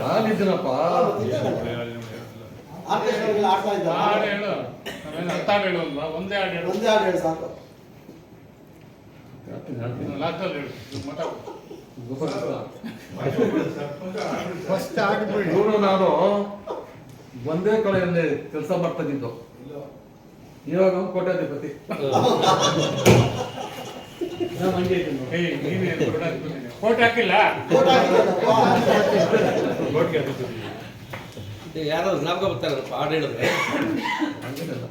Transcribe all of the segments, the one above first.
ನಾನಿದ್ದೀನಪ್ಪ ಆರ್ಕೆಸ್ಟ್ರಾಗೆಲ್ಲ ಆಡ್ತಾ ಇದ್ದ ಹಾಡು ಹೇಳು ನಾವೇನು ಹತ್ತು ಹಾಡು ಹೇಳುವಲ್ವಾ ಒಂದೇ ಹಾಡು ಹೇಳು ಒಂದೇ ಹಾಡು ಹೇಳಿ ಸಾಕು ಲಾಸ್ಟಲ್ಲಿ ಹೇಳು ಇವರು ನಾನು ಒಂದೇ ಕಡೆಯಲ್ಲಿ ಕೆಲಸ ಮಾಡ್ತಾ ಇದ್ದು ಇವಾಗ ಕೋಟ್ಯಾಧಿಪತಿ ಕೋಟ್ ಹಾಕಿಲ್ಲ? ಕೋಟ್ ಹಾಕಿದ್ದಾನಪ್ಪ. ಯಾರು ಜ್ಞಾಪಕ ಬರ್ತಾರಪ್ಪ ಹಾಡು ಹೇಳಿದ್ರೆ? ಹಂಗೇನಿಲ್ಲ.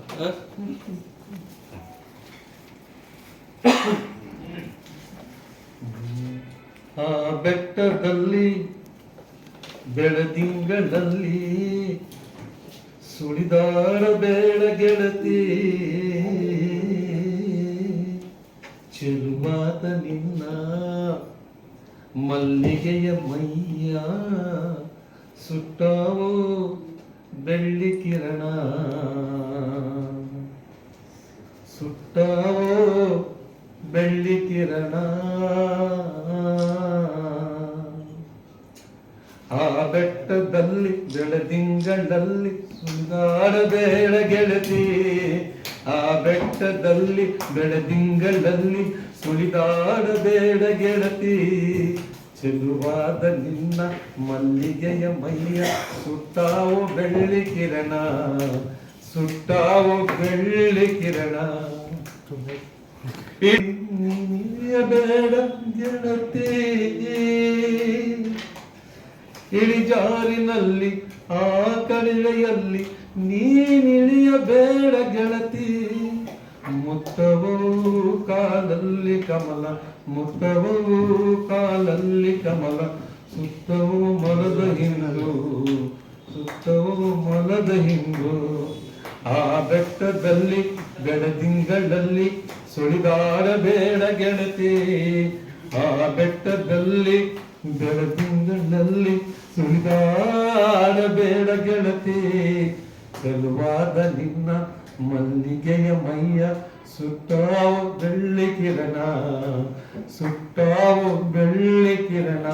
ಆ ಬೆಟ್ಟದಲ್ಲಿ, ಬೆಳದಿಂಗಳಲ್ಲಿ ಸುಳಿದಾರ ಗೆಳತಿ. ಚೆಲುವಾದ ನಿನ್ನ ಮಲ್ಲಿಗೆಯ ಮೈಯ ಸುಟ್ಟಾವೋ ಬೆಳ್ಳಿ ಕಿರಣ. ಸುಟ್ಟಾವೋ ಬೆಳ್ಳಿ ಕಿರಣ ಆ ಬೆಟ್ಟದಲ್ಲಿ ಬೆಳದಿಂಗಳಲ್ಲಿ ಬೇಡ ಗೆಳತಿ, ಆ ಬೆಟ್ಟದಲ್ಲಿ ಬೆಳದಿಂಗಳಲ್ಲಿ ಸುಳಿದಾಡಬೇಡ ಗೆಳತಿ. ಚೆಲುವಾದ ನಿನ್ನ ಮಲ್ಲಿಗೆಯ ಮೈಯ ಸುಟ್ಟಾವು ಬೆಳ್ಳಿ ಕಿರಣ, ಸುಟ್ಟಾವು ಬೆಳ್ಳಿ ಕಿರಣ. ಬೇಡ ಗೆಳತಿ, ಇಳಿಜಾರಿನಲ್ಲಿ ಆ ಕಣಿವೆಯಲ್ಲಿ ನೀನಿಳಿಯಬೇಡ ಗೆಳತಿ. ಮುತ್ತವೂ ಕಾಲಲ್ಲಿ ಕಮಲ, ಮುತ್ತವೂ ಕಾಲಲ್ಲಿ ಕಮಲ, ಸುತ್ತವೂ ಮಲದ ಹಿಂದು ಸುತ್ತವೂ ಮಲದ ಹಿಂದು ಆ ಬೆಟ್ಟದಲ್ಲಿ ಬೆಳದಿಂಗಳಲ್ಲಿ ಸುಳಿದಾಡಬೇಡ ಗೆಳತಿ. ಆ ಬೆಟ್ಟದಲ್ಲಿ ಬೆಳದಿಂಗಳಲ್ಲಿ ಸುಳಿದಾಡಬೇಡ ಗೆಳತಿ ತೆಲುವಾದ ನಿನ್ನ ಮಲ್ಲಿಗೆಯ ಮೈಯ ಸುಟ್ಟಾವು ಬೆಳ್ಳಿ ಕಿರಣ ಸುಟ್ಟಾವು ಬೆಳ್ಳಿ ಕಿರಣ.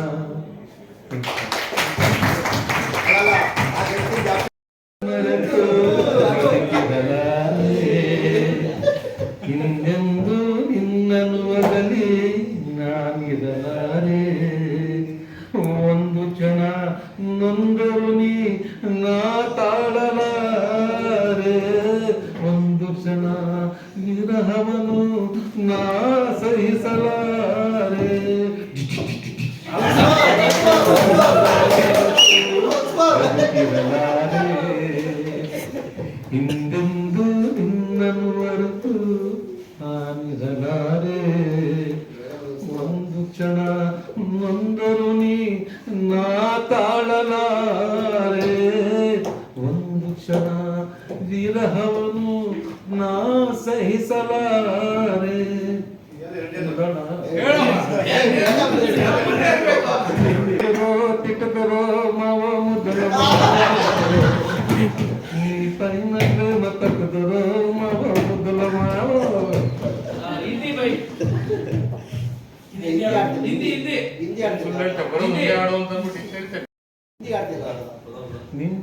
ನೊಂದರು ನೀ ತಾಳಲಾರೆ ಒಂದು ಕ್ಷಣ ವಿರಹವನು ನಾ ಸಹಿಸಲಾರೆ ಬದುಕಿರಲಾರೆ. ಸುಳ್ಳು ಹೇಳ್ತಾ ಬರೋ ಮುಂದೆ ಹಾಡು ಅಂತ ಅಂದ್ಬಿಟ್ಟು ಹಿಂಗೆ ಹೇಳ್ತಾರೆ. ಹಿಂದಿ ಆಡ್ತಿದ್ದ ಅದು. ನಿನ್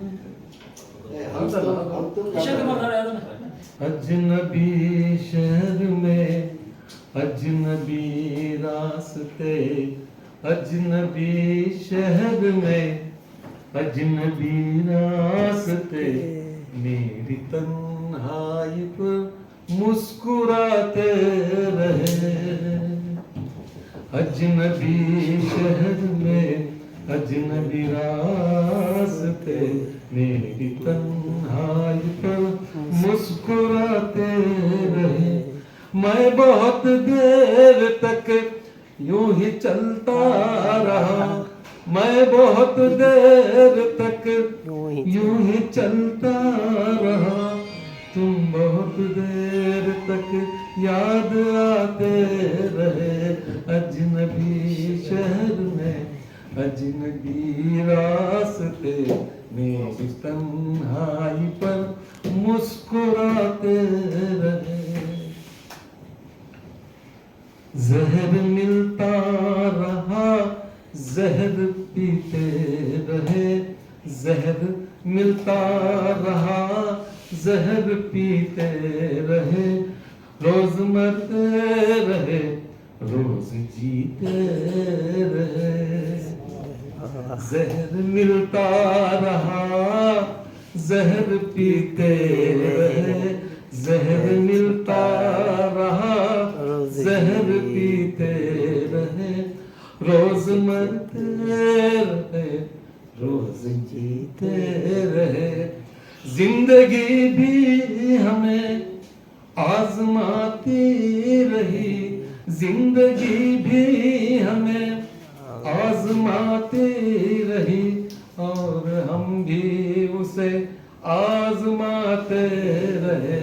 ಏ, ಅವ್ನು- ಅವ್ನು ತುಂಬ ವಿಷಯ ಮಾತಾಡ अजनबी शहर में अजनबी रास्ते अजनबी शहर में अजनबी रास्ते मेरी तन्हाई पर मुस्कुराते रहे अजनबी शहर में, अजनबी रास्ते मेरी तन्हाई पर मुस्कुराते रहे। मैं बहुत देर तक यूँ ही चलता रहा। मैं बहुत देर तक यूँ ही चलता रहा। तुम बहुत देर तक याद आते रहे। अजनबी शहर में, अजनबी रास्ते मेरी तन्हाई पर मुस्कुराते रहे। जहर मिलता रहा, जहर पीते रहे। जहर मिलता रहा, जहर पीते रहे। रोज मरते रहे रोज जीते रहे जहर मिलता रहा जहर पीते रहे। जहर मिलता रहा जहर पीते रहे। रोज मरते रहे रोज जीते रहे। ज़िंदगी भी हमें आजमाती ज़िंदगी भी हमें आजमाती रही और हम भी उसे आजमाते रहे।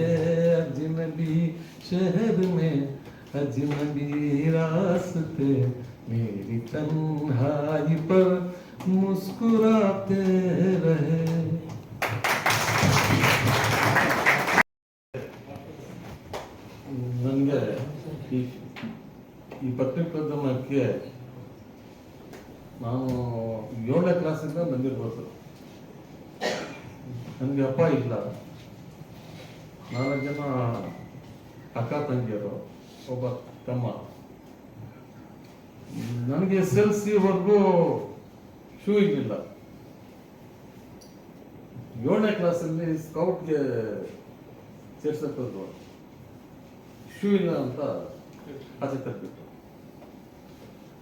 अजनबी शहर में, अजनबी रास्ते, मेरी तन्हाई पर मुस्कुराते रहे। ಪತ್ರಿಕೋದ್ಯಮಕ್ಕೆ ನಾನು ಏಳನೇ ಕ್ಲಾಸಿಂದ ಬಂದಿರ್ಬೋದು. ನನಗೆ ಅಪ್ಪ ಇಲ್ಲ. ನಾಲ್ಕು ಜನ ಅಕ್ಕ ತಂಗಿಯರು, ಒಬ್ಬ ತಮ್ಮ. ನನಗೆ ಎಸ್ ಎಲ್ ಸಿವರೆಗೂ ಶೂ ಇರಲಿಲ್ಲ. ಏಳನೇ ಕ್ಲಾಸಲ್ಲಿ ಸ್ಕೌಟ್ಗೆ ಸೇರ್ಸಕ್ಕೋದ್ರು ಶೂ ಇಲ್ಲ ಅಂತ ಆಸೆ ತಪ್ಪಿತ್ತು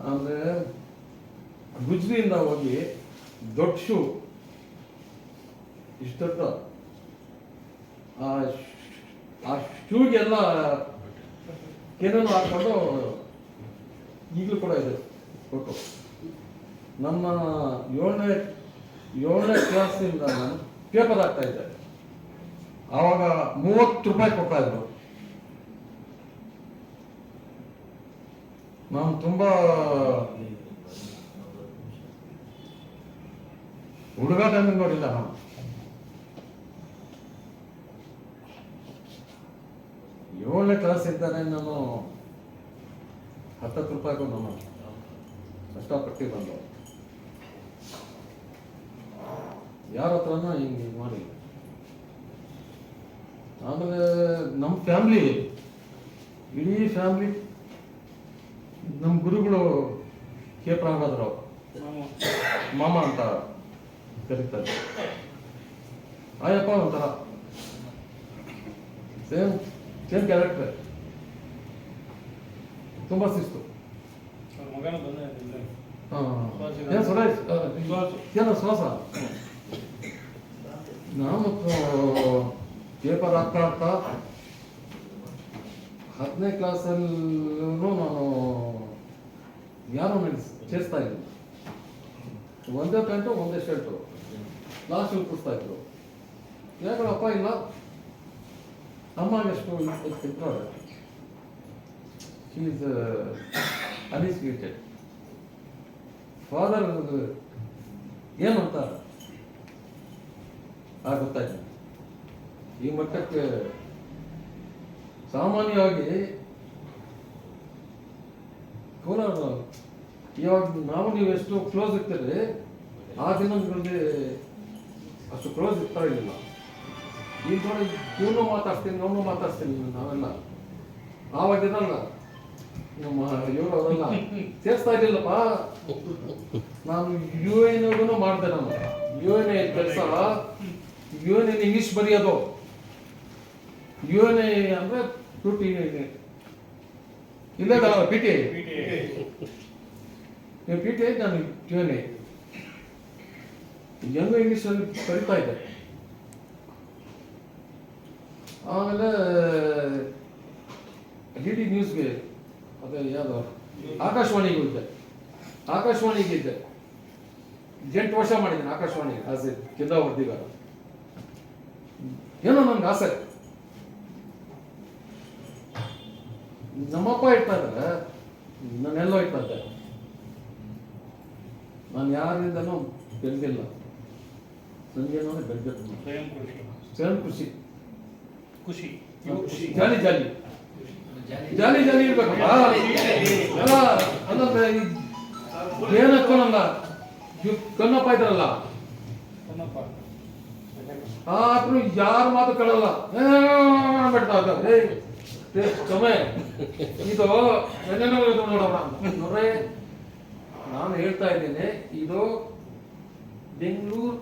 ಆಮೇಲೆ ಗುಜ್ರಿಯಿಂದ ಹೋಗಿ ದೊಡ್ಡ. ಶೂ ಇಷ್ಟೊತ್ತ ಆ ಶೂಗೆಲ್ಲ ಏನೇನೋ ಹಾಕೊಂಡು ಈಗಲೂ ಕೂಡ ಇದೆ ಫೋಟೋ. ನಮ್ಮ ಏಳನೇ ಏಳನೇ ಕ್ಲಾಸಿಂದ ನಾನು ಪೇಪರ್ ಆಗ್ತಾ ಇದ್ದೆ. ಆವಾಗ ಮೂವತ್ತು ರೂಪಾಯಿ ಕೊಡ್ತಾ ನಾನು ತುಂಬ ಹುಡುಗಾಟ ನೋಡಿಲ್ಲ ನಾನು. ಏಳನೇ ಕ್ಲಾಸ್ ಇದ್ದಾನೆ ನಾನು ಹತ್ತತ್ತು ರೂಪಾಯಿಗೂ ನಾನು. ಕಷ್ಟಪಟ್ಟು ಬಂದು. ಯಾರ ಹತ್ರನೂ ಹಿಂಗೆ ಮಾಡಿ ಆಮೇಲೆ ನಮ್ಮ ಫ್ಯಾಮ್ಲಿ ಇಡೀ ಫ್ಯಾಮ್ಲಿ ನಮ್ಮ ಗುರುಗಳು ಕೆ ಪ್ರಾಂಗದ್ರಾವ್ ಮಾಮ. ಅಂತ ಕರೀತಾರೆ. ಆಯಪ್ಪ ಒಂಥರ. ಸೇಮ್ ಸೇಮ್ ಕ್ಯಾರೆಕ್ಟರ್ ತುಂಬಾ ಶಿಸ್ತು. ಏನ್ ಶ್ವಾಸ ನಾನು ಪೇಪರ್ ಹಾಕ್ತಾ ಹಾಕ್ತಾ ಹತ್ತನೇ ಕ್ಲಾಸಲ್ಲೂ ನಾನು ಯಾರು చేస్తా ಇದ್ರು. ಒಂದೇ ಪ್ಯಾಂಟು ಒಂದೇ ಶರ್ಟು ಲಾಸ್ಟ್ ಉಳಿಸ್ತಾ ಇದ್ರು. ಯಾಕಂದ್ರೆ ಅಪ್ಪ, ಇಲ್ಲ. ಅಮ್ಮ ಎಷ್ಟು ಇದ್ದಾರೆ ಶಿ ಈಸ್ ಅನ್ಎಜುಕೇಟೆಡ್ ಫಾದರ್ ಏನು ಅಂತ ಆ ಗೊತ್ತಾಯ್ತು. ಈ ಮಟ್ಟಕ್ಕೆ ಸಾಮಾನ್ಯವಾಗಿ ಕೋಲಾರ ಇವಾಗ ನಾವು ನೀವು ಎಷ್ಟು ಕ್ಲೋಸ್ ಇರ್ತೀರಿ, ಆ ದಿನಗಳಲ್ಲಿ ಅಷ್ಟು ಕ್ಲೋಸ್ ಇರ್ತಾ ಇರಲಿಲ್ಲ. ಈಗ ನೋಡಿ, ಇವನು ಮಾತಾಡ್ತೀನಿ ಅವನು ಮಾತಾಡ್ತೀನಿ ನಾವೆಲ್ಲ. ಆವಾಗ ಅಲ್ಲ ನಮ್ಮ ಇವರು ಅವರೆಲ್ಲ ಸೇರ್ಸ್ತಾ ಇರಲಿಲ್ಲಪ್ಪ. ನಾನು ಯು ಎನ್ ಮಾಡಿದೆ ನಾನು. ಯು ಎನ್ ಎ ಕೆಲಸ? ಯು ಎನ್ ಎನ್ ಇಂಗ್ಲಿಷ್ ಬರೆಯೋದು? ಯು ಎನ್ ಎ ಅಂದರೆ ಟು ಟಿ ಇಲ್ಲೇ ಪಿ ಟಿ ನೀವು ಪಿ ಟಿ ಐ ನಾನು ಟ್ಯೂನ್ ಯಂಗ್ ಇಂಗ್ಲೀಷಲ್ಲಿ ಕಲಿತಾ ಇದ್ದೆ ಆಮೇಲೆ ಡಿ ಡಿ ನ್ಯೂಸ್ಗೆ ಅದೇ ಯಾವ ಆಕಾಶವಾಣಿಗೂ ಇದ್ದೆ ಆಕಾಶವಾಣಿಗೆ ಇದ್ದೆ. ಎಂಟು ವರ್ಷ ಮಾಡಿದ್ದೀನಿ ಆಕಾಶವಾಣಿ ಆಸೆ ಕಿಂದ ವರದಿಗಾರ ಏನೋ ನನ್ಗೆ ಆಸೆ. ನಮ್ಮಪ್ಪ ಇರ್ತಾ ಇದ್ದಾರೆ ನಾನೆಲ್ಲೋ ಇರ್ತಾ ನಾನು ಯಾರಿಂದನೂ ಬೆಳೆದಿಲ್ಲ ನನಗೇನೋ ಬೆಳಗ್ಗೆ ಸ್ವಯಂ ಕೃಷಿ. ಸ್ವಯಂ ಖುಷಿ ಖುಷಿ ಜಾಲಿ ಜಾಲಿ. ಜಾಲಿ. ಜಾಲಿ ಇರ್ಬೇಕಪ್ಪ ಅಲ್ಲ ಅಲ್ಲ ಈ ಏನು ಹಾಕೋಣಲ್ಲ ಇವ್ ಕಣ್ಣಪ್ಪ ಇದ್ರಲ್ಲ. ಆದ್ರೂ ಯಾರು ಮಾತು ಕೇಳಲ್ಲ. ಬಿಡ್ತಾ ಏನೇನೋ ಇದು ನೋಡೋಣ ನೋಡ್ರಿ ನಾನು ಹೇಳ್ತಾ ಇದ್ದೇನೆ ಇದು ಬೆಂಗಳೂರು